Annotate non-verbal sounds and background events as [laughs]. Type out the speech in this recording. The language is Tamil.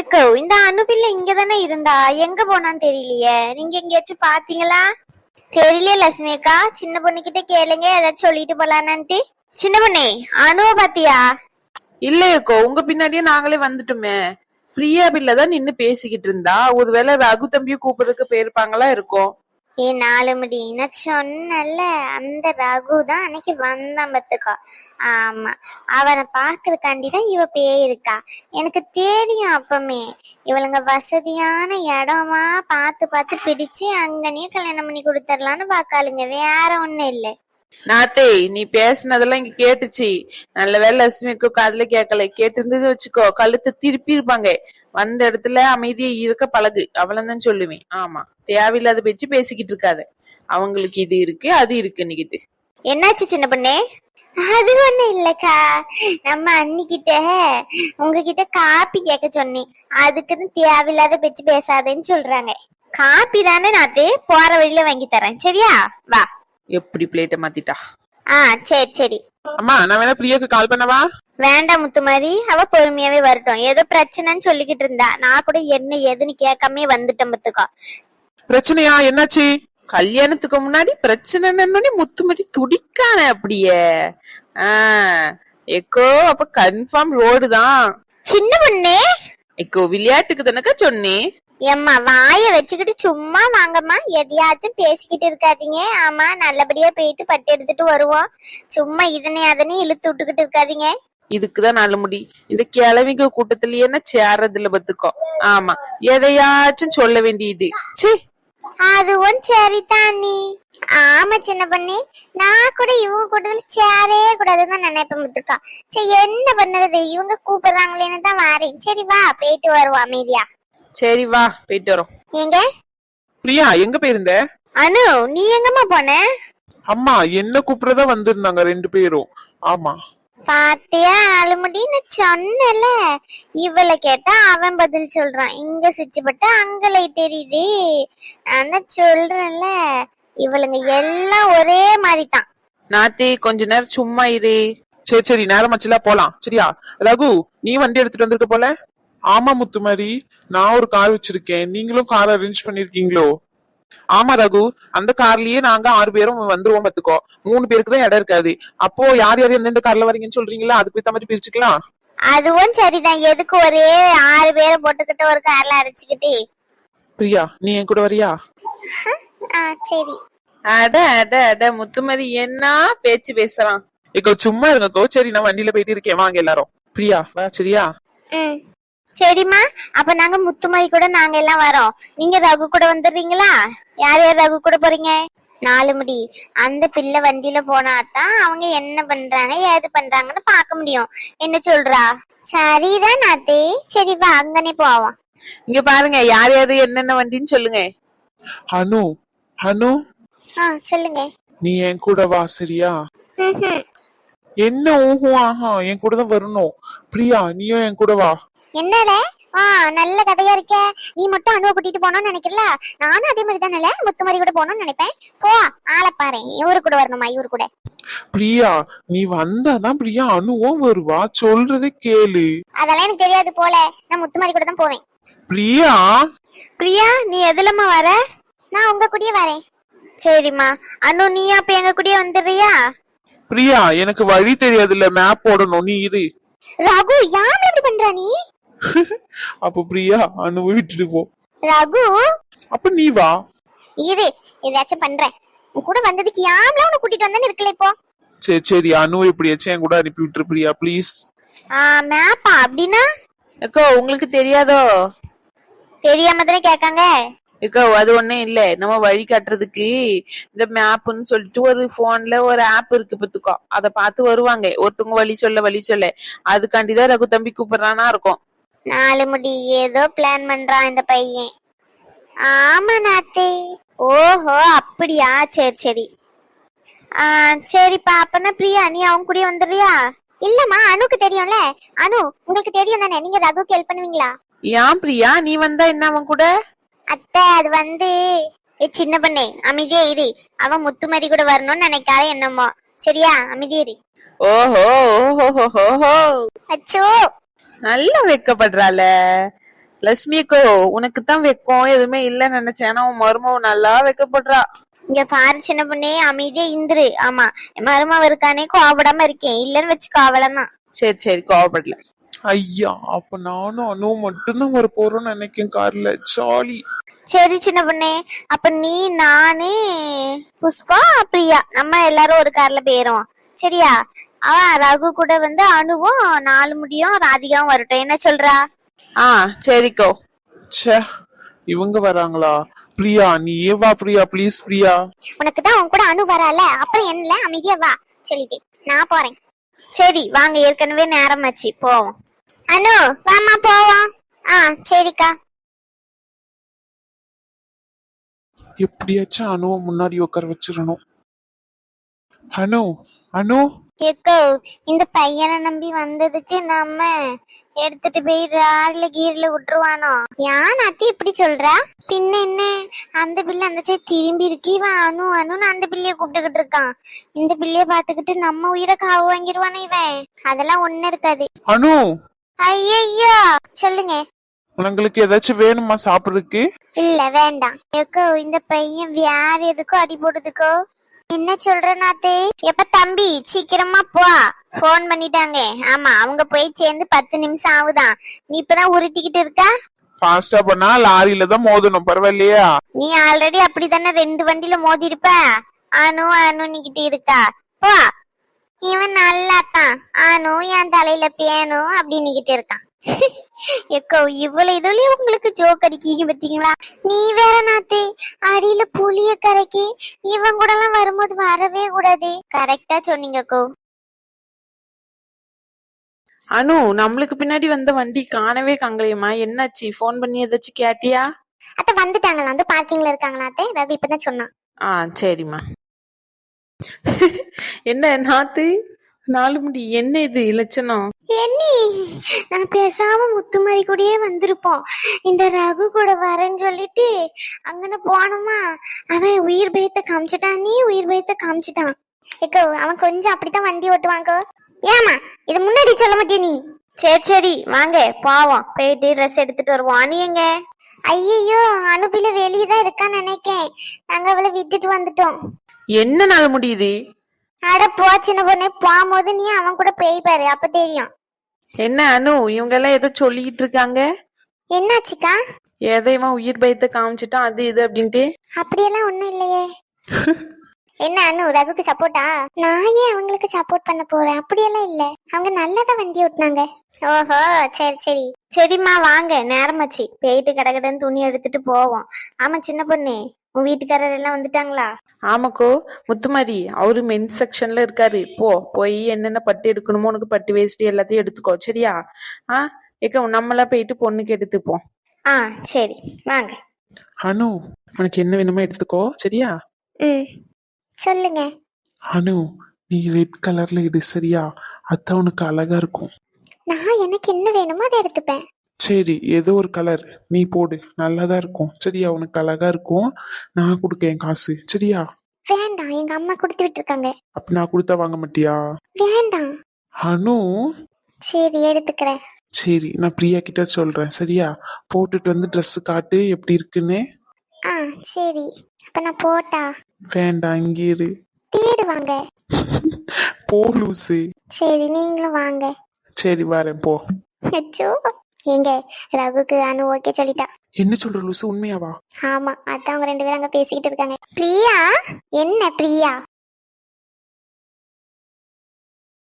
எக்கோ இந்த அனுபில்ல இங்க தானே இருந்தா? எங்க போனான்னு தெரியலையே. நீங்க எங்கேயாச்சும் பாத்தீங்களா தெரியல லட்சுமி அக்கா. சின்ன பொண்ணு கிட்ட கேளுங்க ஏதாச்சும் சொல்லிட்டு போலான்னு சின்ன பொண்ணே அனுவ பாத்தியா இல்லையக்கோ உங்க பின்னாடியே நாங்களே வந்துட்டோமே. பிரியா பில்லதான் தான் நின்னு பேசிக்கிட்டு இருந்தா. ஒருவேளை ரகு தம்பியும் கூப்பிடுறதுக்கு போயிருப்பாங்களா இருக்கும் ஏ நாலு முடி. நான் சொன்னல அந்த ரகு தான் அன்னைக்கு வந்தான் பத்துக்கோ ஆமா. அவனை பாக்குறதுக்காண்டி தான் இவ பேயிருக்கா எனக்கு தெரியும் அப்பமே இவளுங்க வசதியான இடமா பார்த்து பார்த்து பிடிச்சு அங்கனே கல்யாணம் பண்ணி கொடுத்துடலான்னு பாக்காளுங்க வேற ஒன்றும் இல்லை. நாத்தே நீ பேசினதெல்லாம் இங்க கேட்டுச்சு. நல்ல வேலை லட்சுமிக்கு காதுல கேட்கல. கேட்டு இருந்தது வச்சுக்கோ. கழுத்தை திருப்பி இருப்பாங்க. வந்த இடத்துல அமைதியா இருக்க பழகு. அவ்வளவுதான் சொல்லுவேன். ஆமா. தேவையில்லாத பேச்சு பேசிக்கிட்டு இருக்காத. அவங்களுக்கு இது இருக்கு அது இருக்குன்னுகிட்டு என்னாச்சு சின்ன பொண்ணே? அது ஒண்ணும் இல்லக்கா. நம்ம அன்னிக்கிட்ட உங்ககிட்ட காப்பி கேட்க சொன்னேன். அதுக்குன்னு தேவையில்லாத பேச்சு பேசாதேன்னு சொல்றாங்க. காப்பி தானே நாத்து? போற வழியில வாங்கி தரேன். சரியா? வா. எப்படி பிளேட்டை மாத்திட்டா? ஆ சரி சரி. அம்மா நான் வேணா பிரியாக்கு கால் பண்ணவா? வேண்டாம் முத்துமாரி. அவ பொறுமையாவே வரட்டும். ஏதோ பிரச்சனைன்னு சொல்லிக்கிட்டு இருந்தா நான் கூட என்ன ஏதுன்னு கேட்காம வந்துட்டேன் பத்துக்கோ. பிரச்சனையா? என்னாச்சு? கல்யாணத்துக்கு முன்னாடி பிரச்சனைன்னு முத்துமதி துடிக்கானே அப்படியே. ஆஹ் எக்கோ அப்ப கன்ஃபார்ம் ரோடு தான். சின்ன பொண்ணே. எக்கோ விளையாட்டுக்கு தானக்கா சொன்னேன் எம்மா வாய வச்சுக்கிட்டு சும்மா வாங்கம்மா. எதையாச்சும் பேசிக்கிட்டு இருக்காதீங்க. ஆமா நல்லபடியா போயிட்டு பட்டு எடுத்துட்டு வருவோம். சும்மா இதனை அதனை இழுத்து விட்டுக்கிட்டு இருக்காதீங்க. இதுக்குதான் நல்ல முடி. இந்த கிழவிங்க கூட்டத்திலேயே என்ன சேர்றதில்ல பத்துக்கோ ஆமா எதையாச்சும் சொல்ல வேண்டியது. ச்சீ. அதுவும் சரிதான். நீ ஆமா சின்ன பண்ணி. நான் கூட இவங்க கூட்டத்துல சேரவே கூடாதுன்னு நினைப்பேன் முத்துக்கா சரி என்ன பண்ணுறது? இவங்க கூப்பிடுறாங்களேன்னு தான் வாரேன். சரி வா போயிட்டு வருவோம் அமைதியா. சரி வா போயிட்டு வரோம். எங்க? பிரியா எங்க போயிருந்த? அனு நீ எங்கம்மா போன? அம்மா என்ன கூப்பிடுறதா வந்திருந்தாங்க ரெண்டு பேரும். ஆமா. பாத்தியா அழுமுடி நான் சொன்னல. இவளை கேட்டா அவன் பதில் சொல்றான். இங்க சுவிட்ச் போட்டா அங்க லைட் தான் சொல்றேன்ல. இவளுங்க எல்லாம் ஒரே மாதிரி தான் நாத்தி கொஞ்ச நேரம் சும்மா இரு. சரி சரி நேரமாச்சுல போலாம். சரியா? ரகு நீ வண்டி எடுத்துட்டு வந்திருக்க போல? ஆமா முத்துமாரி நான் ஒரு கார் வச்சிருக்கேன். நீங்களும் கார் அரேஞ்ச் பண்ணிருக்கீங்களோ? ஆமா ரகு அந்த கார்லயே நாங்க ஆறு பேரும் வந்துருவோம் பாத்துக்கோ. மூணு பேருக்கு தான் இடம் இருக்காது. அப்போ யார் யார் எந்தெந்த கார்ல வரீங்கன்னு சொல்றீங்களா? அதுக்கு ஏத்த மாதிரி பிரிச்சுக்கலாம். அதுவும் சரிதான். எதுக்கு ஒரே ஆறு பேரை போட்டுக்கிட்டு ஒரு கார்ல அரைச்சுக்கிட்டு பிரியா நீ என் கூட வரியா? ஆ சரி. அட அட அட முத்துமதி என்ன பேச்சு பேசுறான்? இக்கோ சும்மா இருங்கக்கோ. சரி நான் வண்டியில போயிட்டு இருக்கேன். வாங்க எல்லாரும். பிரியா வா சரியா? ம். சரிம்மா. அப்ப நாங்க முத்துமாரி கூட நாங்க எல்லாம் வரோம். நீங்க ரகு கூட வந்துடுறீங்களா? யார் யார் ரகு கூட போறீங்க? நாலு முடி. அந்த பிள்ளை வண்டியில போனாதான் அவங்க என்ன பண்றாங்க ஏது பண்றாங்கன்னு பார்க்க முடியும். என்ன சொல்றா? சரிதான் நாத்தே சரி வா அங்கனே போவோம். இங்க பாருங்க யார் யாரு என்னென்ன வண்டின்னு சொல்லுங்க. அனு அனு. ஆ சொல்லுங்க. நீ என் கூட வா சரியா? ம்ஹும். என்ன ஊஹும் ஆஹா என் கூட தான் வரணும். பிரியா நீயும் என் கூட வா. என்னடே? ஆ நல்ல கதையா இருக்க. நீ மட்டும் அனுவ கூட்டிட்டு போனோம்னு நினைக்கிறல? நானும் அதே மாதிரி தானே முத்துமாரி கூட போகணும்னு நினைப்பேன். போ ஆளை பாரு. இவரு கூட வரணுமா? இவரு கூட. பிரியா நீ வந்தாதான் பிரியா அனுவும் வருவா. சொல்றதை கேளு. அதெல்லாம் எனக்கு தெரியாது போல. நான் முத்துமாரி கூட தான் போவேன். பிரியா? பிரியா நீ எதுலம்மா வர? நான் உங்க கூடயே வரேன். சரிம்மா. அனு நீ அப்ப எங்க கூடயே வந்துடுறியா? பிரியா எனக்கு வழி தெரியாதுல்ல. மேப் போடணும். நீ இரு. ரகு யார் இப்படி பண்ற நீ? [laughs] அப்ப பிரியா அனுவை விட்டுட்டு போ. ரகு! அப்ப நீ வா. இரு ஏதாச்சும் பண்றேன். உன் கூட வந்ததுக்கு யாம்ல உன்னை கூட்டிட்டு வந்தேன்னு இருக்கல இப்போ? சரி சரி அனுவை எப்படியாச்சும் என் கூட அனுப்பி விட்டுரு பிரியா ப்ளீஸ் ஆ மேப்பா அப்படின்னா? அக்கோ உங்களுக்கு தெரியாதோ? தெரியாம தானே கேட்காங்க. அக்கோ அது ஒண்ணும் இல்ல. நம்ம வழி காட்டுறதுக்கு இந்த மேப்னு சொல்லிட்டு ஒரு போன்ல ஒரு ஆப் இருக்கு பத்துக்கோ அத பார்த்து வருவாங்க. ஒருத்தவங்க வழி சொல்ல வழி சொல்ல. அதுக்காண்டிதான் ரகு தம்பி கூப்பிடுறானா இருக்கும். நாலு முடி ஏதோ பிளான் பண்றான் இந்த பையன். ஆமா நாத்தே. ஓஹோ அப்படியா? சரி சரி. ஆ சரிப்பா. அப்பனா பிரியா நீ அவங்க கூட வந்துடுறியா? இல்லம்மா அனுக்கு தெரியும்ல. அனு உங்களுக்கு தெரியும் தானே? நீங்க ரகுக்கு ஹெல்ப் பண்ணுவீங்களா? ஏன் பிரியா? நீ வந்தா என்ன அவன் கூட? அத்தை அது வந்து ஏ சின்ன பண்ணே அமைதியா இரு. அவன் முத்துமாரி கூட வரணும்னு நினைக்காத என்னமோ. சரியா? அமைதியா இரு. ஓஹோ ஓஹோ ஓஹோ அச்சோ! நல்லா வெக்கப்படுறாள. லட்சுமிக்கோ உனக்கு தான் வெக்கம் எதுவுமே இல்லைன்னு நினைச்சேன். ஆனா உன் மருமவ நல்லா வெக்கப்படுறா. இங்க பாரு சின்ன பொண்ணே அமைதியா இந்துரு. ஆமா மருமவ இருக்கானே கோவப்படாம இருக்கேன். இல்லன்னு வச்சுக்கோ அவ்வளவுதான் சரி சரி கோவப்படல. ஐயா அப்ப நானும் அனுவும் மட்டும்தான் வர போறோம்னு நினைக்கிறேன் கார்ல. ஜாலி. சரி சின்ன பொண்ணே அப்ப நீ நானு புஷ்பா பிரியா நம்ம எல்லாரும் ஒரு கார்ல போயிரும் சரியா? அவன் ரகு கூட வந்து அணுவும் நாலு முடியும் ராதிகாவும் வரட்டும். என்ன சொல்றா? ஆ சரிக்கோ. ச்சே இவங்க வராங்களா? பிரியா நீ ஏவா பிரியா ப்ளீஸ் பிரியா. உனக்கு தான் உன் கூட அணு வரால அப்புறம் என்ன அமைதியா வா சொல்லிட்டேன் நான் போறேன். சரி வாங்க ஏற்கனவே நேரமாச்சு போவோம். அனு வாமா போவோம். ஆ சரிக்கா. எப்படியாச்சும் அனுவை முன்னாடி உட்கார வச்சிடணும். அனு அனு. எக்கோ இந்த பையனை நம்பி வந்ததுக்கு நம்ம எடுத்துட்டு போய் ரார்ல கீர்ல விட்டுருவானோ? யான் அத்தி இப்படி சொல்றா? பின்ன என்ன? அந்த பிள்ளை அந்த சைடு திரும்பி இருக்கு அணு அணுன்னு அந்த பிள்ளைய கூப்பிட்டுக்கிட்டு இருக்கான். இந்த பிள்ளைய பாத்துக்கிட்டு நம்ம உயிரை காவு வாங்கிடுவானே இவன்? அதெல்லாம் ஒண்ணு இருக்காது. அனு! ஐயையோ! சொல்லுங்க. உங்களுக்கு ஏதாச்சும் வேணுமா சாப்பிடுறதுக்கு? இல்ல வேண்டாம். எக்கோ இந்த பையன் வேற எதுக்கோ அடி போடுதுக்கோ? என்ன சொல்ற நாத்தே? எப்ப தம்பி சீக்கிரமா போ. ஃபோன் பண்ணிட்டாங்க. ஆமா அவங்க போய் சேர்ந்து பத்து நிமிஷம் ஆகுதான். நீ இப்பதான் உருட்டிக்கிட்டு இருக்கா? ஃபாஸ்டா பண்ணா லாரியில தான் மோதணும் பரவாயில்லையா? நீ ஆல்ரெடி அப்படித்தானே ரெண்டு வண்டியில மோதி இருப்ப அனு அனுன்னுகிட்டு இருக்கா. போ. இவன் நல்லாத்தான். அனு என் தலையில பேணும் அப்படின்னுகிட்டு இருக்கான். எக்கோ இவ்வளவு இதுலயே உங்களுக்கு ஜோக் அடிக்கீங்க பாத்தீங்களா நீ வேற நாத்து அடியில புளிய கரைக்கி இவன் கூட எல்லாம் வரும்போது வரவே கூடாது. கரெக்டா சொன்னீங்கக்கோ. அனு நம்மளுக்கு பின்னாடி வந்த வண்டி காணவே காங்கலையம்மா என்னாச்சு? ஃபோன் பண்ணி ஏதாச்சும் கேட்டியா? அத்தை வந்துட்டாங்களா? வந்து பார்க்கிங்ல இருக்காங்களா அத்தை? ரகு இப்பதான் சொன்னான். ஆ சரிம்மா. என்ன நாத்து? நாலு முடி என்ன இது இலட்சணம் என்னி நான் பேசாம முத்துமாரி கூடயே வந்திருப்போம். இந்த ரகு கூட வரேன்னு சொல்லிட்டு அங்கன போனோமா? அவன் உயிர் பயத்தை காமிச்சிட்டான் நீ உயிர் பயத்தை காமிச்சிட்டான். ஏக்கோ அவன் கொஞ்சம் அப்படித்தான் வண்டி ஓட்டுவாங்கோ ஏமா இது முன்னாடி சொல்ல மாட்டியா நீ? சரி சரி வாங்க பாவம். போயிட்டு ட்ரெஸ் எடுத்துட்டு வருவோம். நீ எங்க? ஐயோ அனுப்பில வெளியே தான் இருக்கான்னு நினைக்கேன். நாங்க அவளை விட்டுட்டு வந்துட்டோம். என்ன நாள் முடியுது அட போ சின்ன பொண்ணே. போகும்போது நீ அவன் கூட பேய் பாரு அப்ப தெரியும். என்ன அனு இவங்க எல்லாம் ஏதோ சொல்லிக்கிட்டு இருக்காங்க? என்னாச்சுக்கா? எதையுமா உயிர் பயத்தை காமிச்சிட்டான் அது இது அப்படின்ட்டு. அப்படியெல்லாம் ஒண்ணும் இல்லையே. [laughs] என்ன அனு ரகுக்கு சப்போர்ட்டா நான் ஏன் அவங்களுக்கு சப்போர்ட் பண்ண போறேன்? அப்படியெல்லாம் இல்ல. அவங்க நல்லதா வண்டி ஓட்டுனாங்க. ஓஹோ சரி சரி. சரிம்மா வாங்க. நேரமாச்சு. போயிட்டு கடகடன்னு துணி எடுத்துட்டு போவோம். ஆமா சின்ன பொண்ணு. உன் வீட்டுக்காரர் எல்லாம் வந்துட்டாங்களா? ஆமாக்கோ முத்துமாரி அவரு மென்ஸ் செக்ஷன்ல இருக்காரு. போ போய் என்னென்ன பட்டு எடுக்கணுமோ உனக்கு பட்டு வேஷ்டி எல்லாத்தையும் எடுத்துக்கோ சரியா? ஆ ஏக்க நம்மளா போயிட்டு பொண்ணுக்கு எடுத்துப்போம். ஆ சரி வாங்க. அனு உனக்கு என்ன வேணுமோ எடுத்துக்கோ சரியா? ம் சொல்லுங்க. அனு நீ ரெட் கலர்ல எடு சரியா? அதான் உனக்கு அழகா இருக்கும். நான் எனக்கு என்ன வேணுமோ அதை எடுத்துப்பேன். சரி ஏதோ ஒரு கலர் நீ போடு. நல்லாதான் இருக்கும். சரியா உனக்கு அழகா இருக்கும். நான் கொடுக்கேன் காசு. சரியா? வேண்டாம் எங்க அம்மா கொடுத்து விட்டுருக்காங்க. அப்ப நான் கொடுத்தா வாங்க மாட்டியா? வேண்டாம் அனு? சரி எடுத்துக்கிறேன். சரி நான் பிரியா கிட்ட சொல்றேன். சரியா? போட்டுட்டு வந்து Dress காட்டு எப்படி இருக்குன்னு. ஆ சரி. அப்ப நான் போட்டா? வேண்டாம் இங்கே இரு. தேடுவாங்க போ லூசு. சரி நீங்களும் வாங்க. சரி வரேன் போ. அச்சோ. எங்க ரகுக்கு அனு ஓகே சொல்லிட்டா. என்ன சொல்ற லூசு உண்மையாவா? ஆமா அதான் அவங்க ரெண்டு பேரும் அங்க பேசிக்கிட்டு இருக்காங்க. பிரியா? என்ன பிரியா?